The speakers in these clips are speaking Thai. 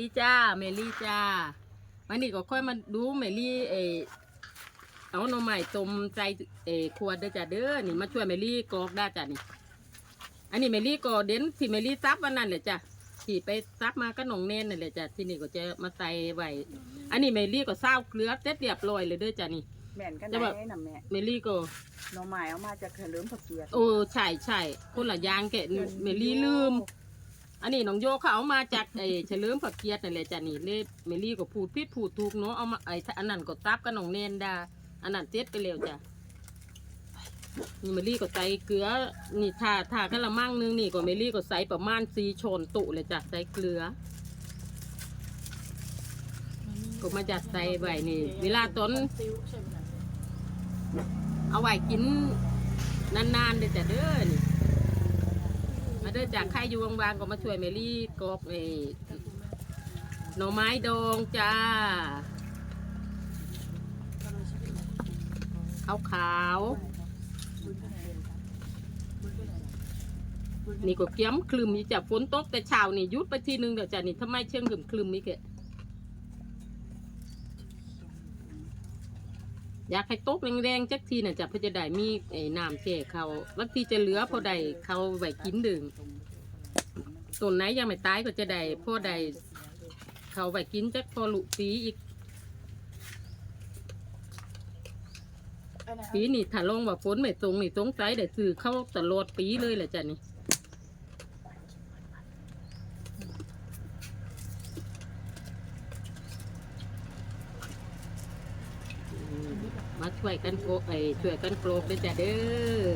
ลี่จ้าเมลี่จ้าวันนี้ก็ค่อยมาดูเมลี่เออเอาหน่อไม้ต้มใจเออขวดเด้อจ้าเด้อนี่มาช่วยเมลี่กรอกได้จ้านี่ อันนี้เมลี่ก็เด่นที่เมลี่ซับวันนั้นเลยจ้ะที่ไปซับมาก็หนองเน่นนั่นแหละจ้ะที่นี่ก็จะมาใส่ไว้อันนี้เมลี่ก็เศร้าเกลือเสร็จเรียบร้อยเลยเด้อจ้ะนี่แม่นกันจะแบบได้น่ะแม่เมลี่ก็หน่อไม้เอามาจากเฉลิมพระเกียรติโอ้ใช่ใช่คนละอยางแกะเมลี่ลืม อันนี้น้องโยเขาเอามาจากไอ้เฉลิมพระเกียรตินั่นแหละจ้ะนี่เลยเมลี่ก็พูดผิดพูดถูกเนาะเอามาไอ้อันนั้นก็ซับกับน้องเนนดาอันนั้นเจ็ดไปเร็วจ้ะนี่เมลี่ก็ใส่เกลือนี่ถาถากระมังนึงนี่ก็เมลี่ก็ใส่ประมาณสี่ช้อนตุเลยจ้ะใส่เกลือก็มาจัดใส่ไว้นี่ เวลาต้นเอาไว้กินนานๆเด้อจ้ะเด้อนี่ มาเด้อจากใครอยู่วางๆก็มาช่วยเมลี่กรอกไอ้หน่อไม้ดองจ้าขาวขาวนี่ก็เกี้ยมคลึมนี่จ้ะฝนตกแต่เช้านี่ยุดไปทีนึงเดี๋ยวจ้ะนี่ทำไมเชิงคลึมคลึมนี่แก อยากให้ตกแรงๆจักทีน่ะจ้ะเพื่อจะได้มีไอ้น้ำแช่เขาบางทีจะเหลือพอได้เขาไว้กินดึงส่วนไหนยังไม่ตายก็จะได้พ่อได้เขาไว้กินจักพอลุปีอีกปีนี่ถ้าลงว่าฝนไม่ตรงนี่ตรงใจได้ซื้อเข้าตลอดปีเลยแหละจ้ะนี่ มาช่วยกันโกไอยช่วยกันโกรกด้วยจ้ะเด้อ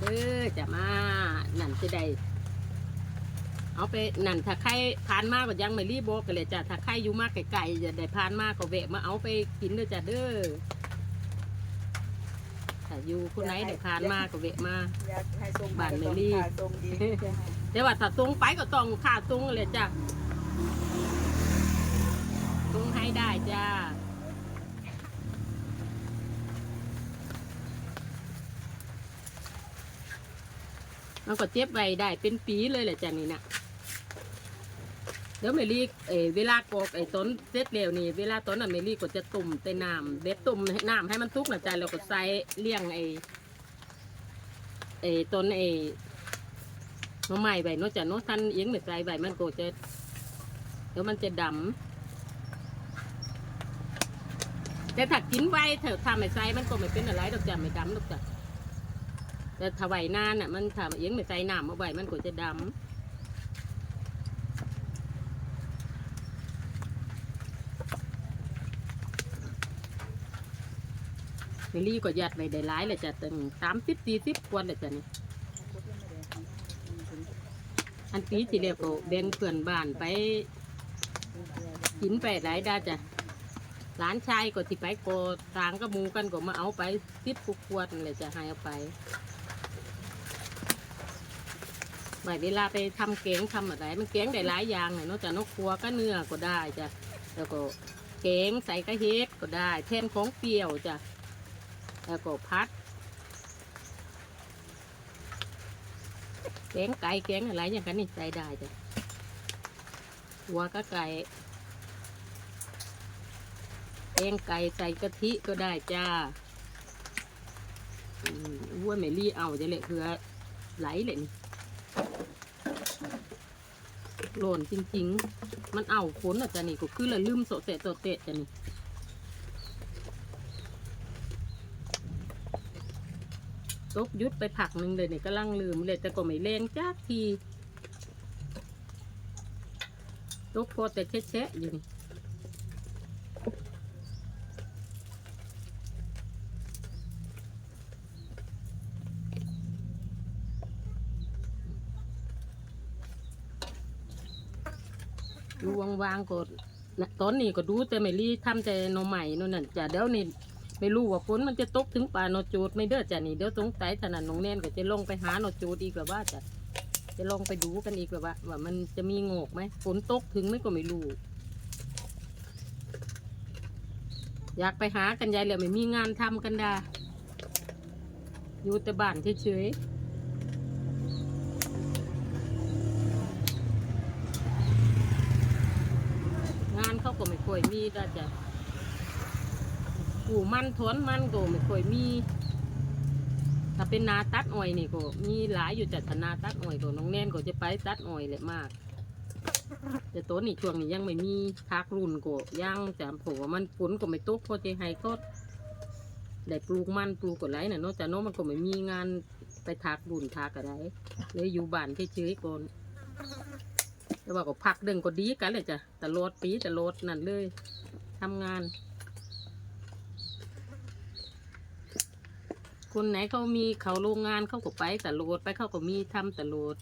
เด้อจะมานั่นจะได้เอาไปนั่นถ้าใครผ่านมากก็ยังไม่รีบบอกกันเลยจ้ะถ้าใครอยู่มากไกลๆจะได้ผ่านมากก็แวะมาเอาไปกินเด้อจ้ะเด้อ ถ้าอยู่คนไหนได้ผ่านมากก็แวะมา อยากให้ทรงบ้านแม่ลี่ค่ะทรงดีจะให้แต่ว่าถ้าตรงไปก็ต้องค่าตรงเลยจ้ะตรงให้ได้จ้ามันก็เจ็บไว้ได้เป็นปีเลยแหละจ้ะนี่นะ เดี๋ยวเมลี่เออเวลากอกไอ้ต้นเสร็จแล้วนี่ เวลาต้นน่ะเมลี่ก็จะตุ่มแต่น้ำเบ็ดตุ่มให้น้ำให้มันทุกนะจ้ะแล้วก็ใส่เลี้ยงไอ้ไอ้ต้นไอ้หน่อไม้ใบเนาะจ้ะเนาะท่านเอียงไม่ใส่ใบมันก็จะเดี๋ยวมันจะดำแต่ถ้ากินไว้เถอะถ้าไม่ใส่มันก็ไม่เป็นอะไรดอกจ้ะไม่ดำดอกจ้ะแต่ถ้าไวนานอะ มันถ้าเอียงไม่ใส่น้ำเอาไว้มันก็จะดำ เมลี่ก็ยัดไว้ได้หลายเลยจ้ะตั้งสามสิบสี่สิบขวดเลยจ้ะนี่อันปีที่แล้วก็แบ่งเพื่อนบ้านไปกินไปหลายได้จ้ะหลานชายก็ที่ไปโกตางก็หมูกันก็มาเอาไปสิบขวดนั่นแหละจะให้เอาไปหมายเวลาไปทำแกงทำอะไรมันแกงได้หลายอย่างเลยนอกจากนกครัวก็เนื้อก็ได้จ้ะแล้วก็แกงใส่กระเฮ็ดก็ได้แทนของเปรี้ยวจ้ะ แล้วก็พัดแกงไก่แกงอะไรอย่างกันนี่ใส่ได้จ้ะหัวก็ไก่แกงไก่ใส่กะทิก็ได้จ้าอืมวัวไม่รีเอาจะเลยเพื่อไหลเลยนี่หล่นจริง ๆ มันเอาฝนอะจ้ะนี่ก็คือละลืมโสเตะโสเตะจ้ะนี่ ตกหยุดไปผักหนึ่งเลยเนี่ยก็ลังลืมเลยแต่ก็ไม่แรงจักทีตกพอแต่แชะๆอยู่นี่ดูวางๆก็ตอนนี้ก็ดูแต่ไม่รีทำแต่นอใหม่นู่นนั่นจ้ะเดี๋ยวนี้ ไม่รู้ว่าฝนมันจะตกถึงป่าโนจูดไม่เด้อจ้ะนี่เดี๋ยวสงสัยถนัดน้องแน่นก็จะลงไปหาโนจูดอีกหรือว่าจะจะลองไปดูกันอีกหรือว่า ว่ามันจะมีโงกไหมฝนตกถึงไม่ก็ไม่รู้อยากไปหากันยายเลยไม่มีงานทำกันดาอยู่แต่บ้านเฉยๆงานเขาก็ไม่ค่อยมีดาจ้ะ กูมันถอนมันก็ไม่ค่อยมี ถ้าเป็นนาตัดอ้อยนี่ก็มีหลายอยู่จัดถ้านาตัดอ้อยก็น้องแน่นก็จะไปตัดอ้อยแหละมาก แต่ต้นนี่ช่วงนี้ยังไม่มีพักรุ่นก็ยังจะผมว่ามันฝนก็ไม่ตกพอจะให้ก็ได้ปลูกมันปลูกก็ไรน่ะนาะแต่เนาะมันก็ไม่มีงานไปทักรุ่นทักอะไรเลยอยู่บ้านเฉยๆก่อนแต่ว่าก็พักเดึงก็ดีกันเลยจ้ะตลอดปีตลอดนั่นเลยทำงาน คนไหนเขามีเขาโรงงานเขาก็ไปตลอดไปเขาก็มีทำตลอด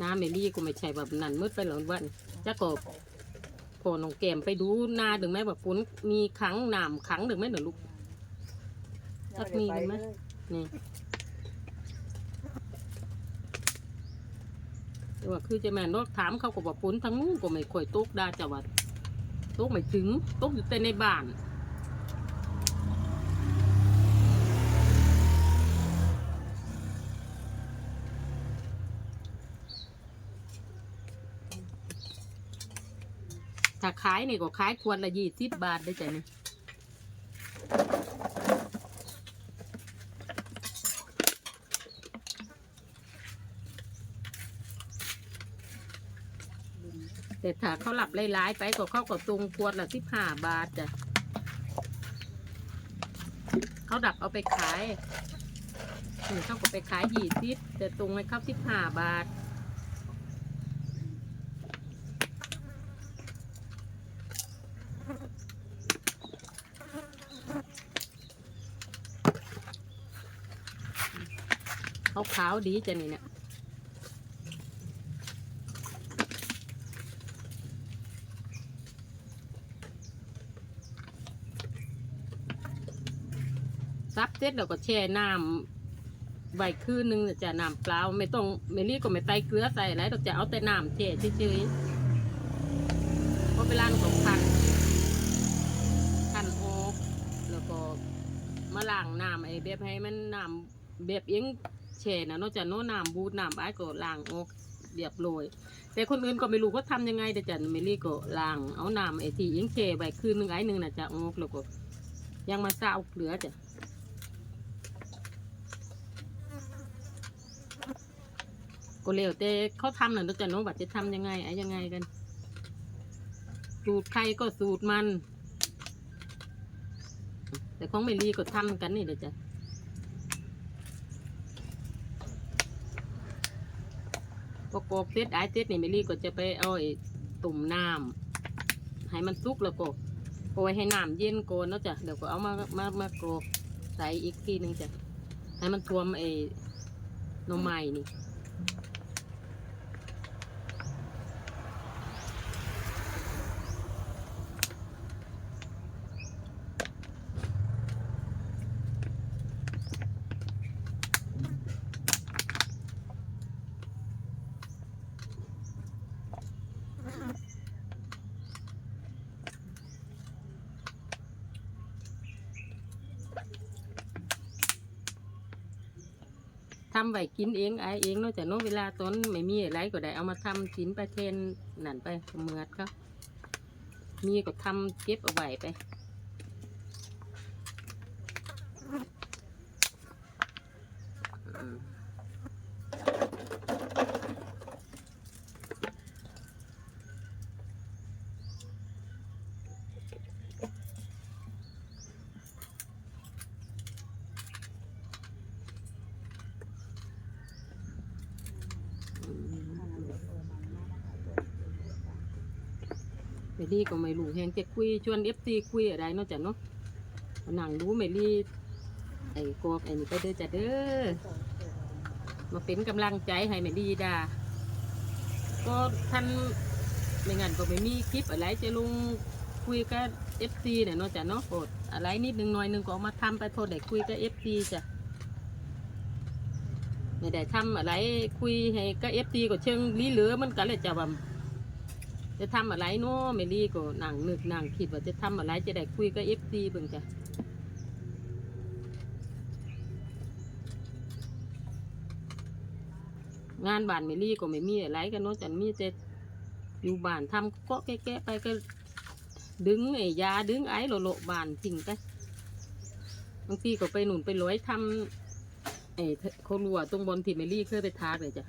น้าเมลี่ก็ไม่ใช่แบบนั้นมืดไปหลายวันจะก็พอน้องแก้มไปดูนาถึงไหมแบบฝนมีขังน้ำขังถึงไหมเดี๋ยวลูกสักมีกันไหมนี่ แต่ว่าคือจะแม่นกถามเขาก็บอกฝนทั้งนู้นก็ไม่ค่อยตกได้จังหวัดตกไม่ถึงตกอยู่แต่ในบ้านถ้าขายนี่ก็ขายควรละยี่สิบบาทได้จ้ะนี่ ถ้าเขาหลับหลายๆไปก็เขาก็ตรงควรละสิบห้าบาทจ้ะเขาดับเอาไปขายเขาก็ไปขายยี่สิบแต่ตรงให้เขาสิบห้าบาทเขาขาวดีจ้ะนี่เนี่ย ซับเสร็จแล้วก็แช่น้ำใบคืนนึงน่ะจะน้ำเปล่าไม่ต้องไม่รีก็ไม่ใส่เกลือใส่อะไรเราจะเอาแต่น้ำแช่เฉยๆเพราะเวลาของพันพันออกแล้วก็มาล้างน้ำไอ้แบบให้มันน้ำแบบเองแช่นะนอกจากโน้น้ำบูดน้ำบ้ก็ล้างออกเรียบร้อยแต่คนอื่นก็ไม่รู้เขาทำยังไงแต่จันเมลี่ก็ล้างเอาน้ำไอ้ที่ยังแช่ไว้คืนหนึงไอ้หนึ่งน่ะจะออกแล้วก็ยังมาซาเอาเกลือจ้ะ ก็เร็วแต่เขาทำน่ะเนอกจากโน้บัดจะทำยังไงไอ้ยังไงกัน สูตรใครก็สูตรมัน แต่ของเมลีก็ทำกันนี่เดี๋ยวจ้ะพอกอกเสร็จไอเสร็จนี่เมลี่ก็จะไปเอาไอ้ตุ่มน้ำให้มันสุกแล้วก็โกยให้น้ำเย็นโกนเนาะจ้ะเดี๋ยวก็เอามามามากรอกใส่อีกทีหนึงจ้ะให้มันทวมไอ้น่อไม้นี่ ทำไว้กินเองไอเองนอกจากนาะเวลาตอนไม่มีอะไรก็ได้เอามาทำกินไปเทนนั่นไปเมือดเขามีก็ทำเก็บเอาไว้ไป มลี่ก็ไม่รู้แหงจะคุยชวนเอฟซีคุยอะไรนาะจ้ะเนาะมานั่งรู้เมลี่ไอ้กอกไอ้นี่ไปเด้อจ้ะเด้อมาเป็นกำลังใจให้เมลี่ดาก็ท่านไม่งั้นก็ไม่มีคลิปอะไรจะลงคุยกับเอฟซีเนี่ยนาะจ้ะเนาะโอดอะไรนิดนึงหน่อยหนึงก็เอามาทำไปโทษได้คุยกับเอฟซีจ้ะไม่ได้ทำอะไรคุยให้ก็เอฟตีก็เชิงลีเหลือมันก็เลยจะว่า จะทำอะไรเนาะเมลี่ก็นั่งนึกนั่งคิดว่าจะทำอะไรจะได้คุยกับเอฟตีเบิ่งจ้ะงานบ้านเมลี่ก็ไม่มีอะไรกันเนาะจันมีแต่อยู่บ้านทำเก็แกะๆไปก็ดึงไอ้ยาดึงไอ้โลโลบานทิ้งไปบางทีก็ไปหนุนไปร้อยทำไอ้เขารัวตรงบนที่เมลี่เคยไปทากเลยจ้ะ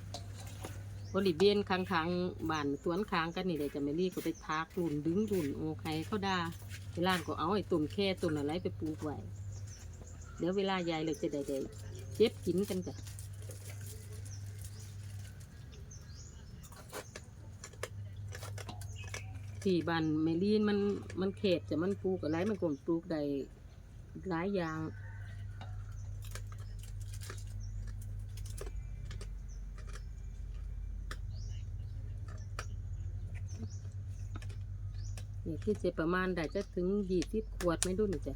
บริเวณค้างๆบ้านสวนค้างกันนี่เลยจะเมลี่ก็ไปทากหลุนดึงหลุนโอใครเขาด่าเวลาก็เอาไอ้ต้นแค่ต้นอะไรไปปลูกไว้เดี๋ยวเวลายายเลยจะได้ได้เจ็บกินกันจ้ะที่บ้านเมลี่มันมันเขตจะมันปลูกอะไรมันก็ปลูกได้หลายอย่าง นี่คือจะประมาณได้จะถึงยี่สิบขวดไม่รู้นี่จ้ะ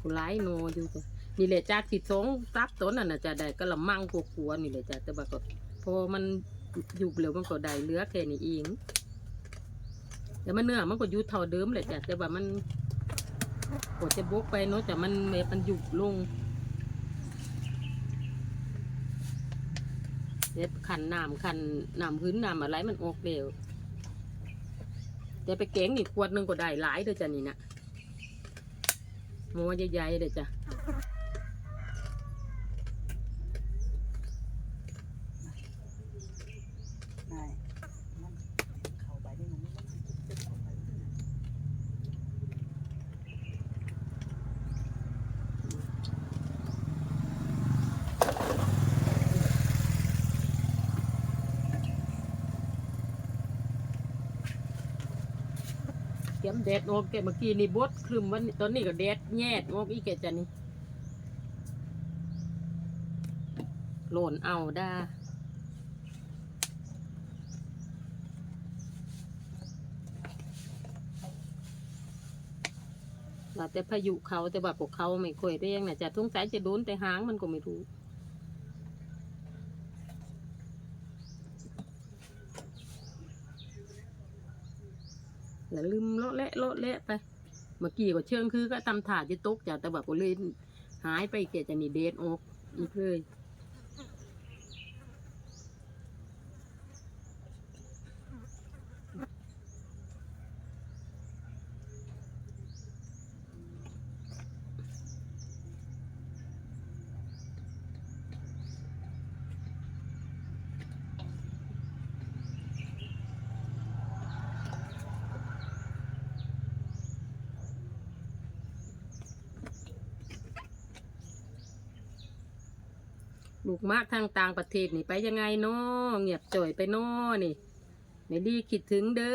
กูหลายโนอยู่จ้ะนี่แหละจากที่สองตักต้นน่ะนะจะได้กระมังกลัวๆนี่แหละจ้ะแต่ว่าก็พอมันหยุบเร็วมันก็ได้เหลือแค่นี้เองแต่มันเนื้อมันก็อยุเท่าเดิมเลยจ้ะแต่ว่ามันกดจะบกไปเนาะแต่มันเมมันหยุบลงเด็ดขันน้ำขันน้ำพื้นน้ำอะไรมันออกเร็ว แต่ไปแกงนี่ขวดหนึงก็ได้หลายเด้อจ้ะนี่นะหม้อใหญ่ๆเด้อจ้ะ นายมันเข้าไปนี่มันมันจะเข้าไปที่ไหน เตรีย มแดดออกแกเมื่อกี้นี่บดครึมวันนี้ตอนนี้ก็แดดแยดออกอีกแกจะนี่หล่นเอาด้าว่าแต่พายุเขาแต่ว่าพวกเขาไม่ค่อยเร่งนะจะทุงสายจะโดนแต่หางมันก็ไม่รู้ แล้วลืมเลาะเละเลาะเละไปเมื่อกี้ก็เชิงคือก็ทำถาดจะตกจากแต่ว่าก็เลยหายไปเกจะนี่เดทออกอีกเลย ลูกมากทางต่างประเทศนี่ไปยังไงนาะเงียบจ่อยไปนาะนี่ไม่ดีคิดถึงเด้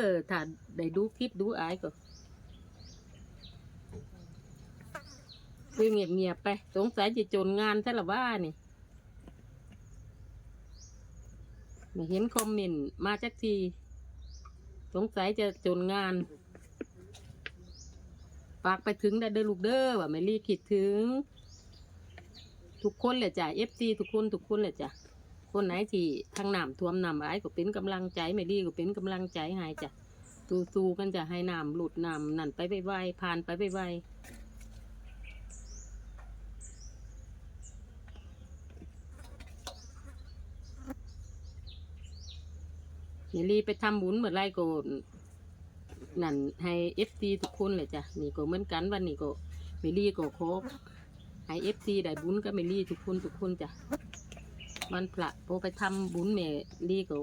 อถ้าได้ดูคลิปดูอายก็คือเงียบเงียบไป สงสัยจะจนงานซะละว่านี่ไม่เห็นคอมเมนต์มาจักทีสงสัยจะจนงานฝากไปถึงได้เด้อลูกเด้อว่าไม่รีคิดถึง ทุกคนแหละจ้ะเอฟซีทุกคนทุกคนแหละจ้ะคนไหนที่ทางน้ำท่วมน้ำไอ้ก็เป็นกำลังใจไม่ดีก็เป็นกำลังใจให้จ้ะสู้ๆกันจะให้น้ำหลุดน้ำนั่นไปไวผ่านไปไวๆนี่รีไปทำบุญเมื่อไรก็นั่นให้เอฟซีทุกคนเลยจ้ะนี่ก็เหมือนกันวันนี้ก็เมลี่ก็ขอ ให้เอฟซีได้บุญก็เมลีทุกคนทุกคนจ้ะวันพระพอไปทำบุญแม่ลี่ก็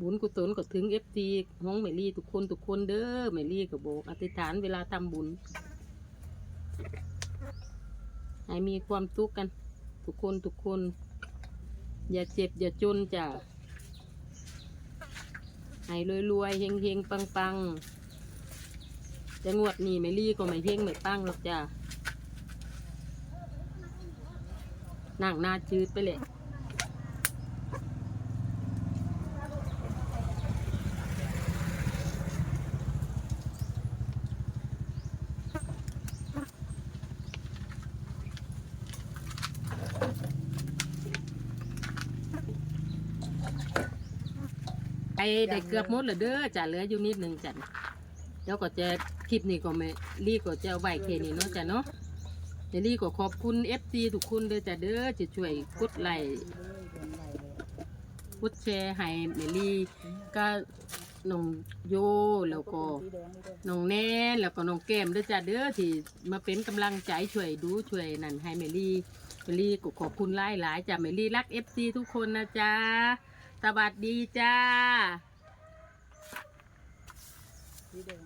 บุญกุศลก็ถึงเอฟซีห้องแม่ลี่ทุกคนทุกคนเด้อแม่ลี่ก็บอกอธิษฐานเวลาทำบุญให้มีความสุขกัน ทุกคนทุกคน อย่าเจ็บ อย่าจนจ้ะให้รวยๆเฮงๆปังๆจะงวดนี้แม่ลี่ก็ไม่เฮงไม่ปังหรอกจ้ะ นั่งหน้าจืดไปเลยไอเด้เกือบหมดเลยเด้อจ้ะเหลืออยู่นิดนึงจันเดี๋ยวก็จะคลิปนี้ก็ไม่รีก็จะไหวเคนี้เนาะจ้ะเนาะ เดี๋ยวลี่ก็ขอบคุณ FC ทุกคนเด้อจ้ะเด้อจะช่วยกดไลค์กดแชร์ให้แม่ลี่ก็น้องโยแล้วก็น้องแน่แล้วก็น้องแก้มเด้อจ้ะเด้อที่มาเป็นกำลังใจช่วยดูช่วยนั่นให้แม่ลี่แม่ลี่ก็ขอบคุณหลายหลายจ้ะแม่ลี่รัก FC ทุกคนนะจ๊ะสวัสดีจ้าสีแดง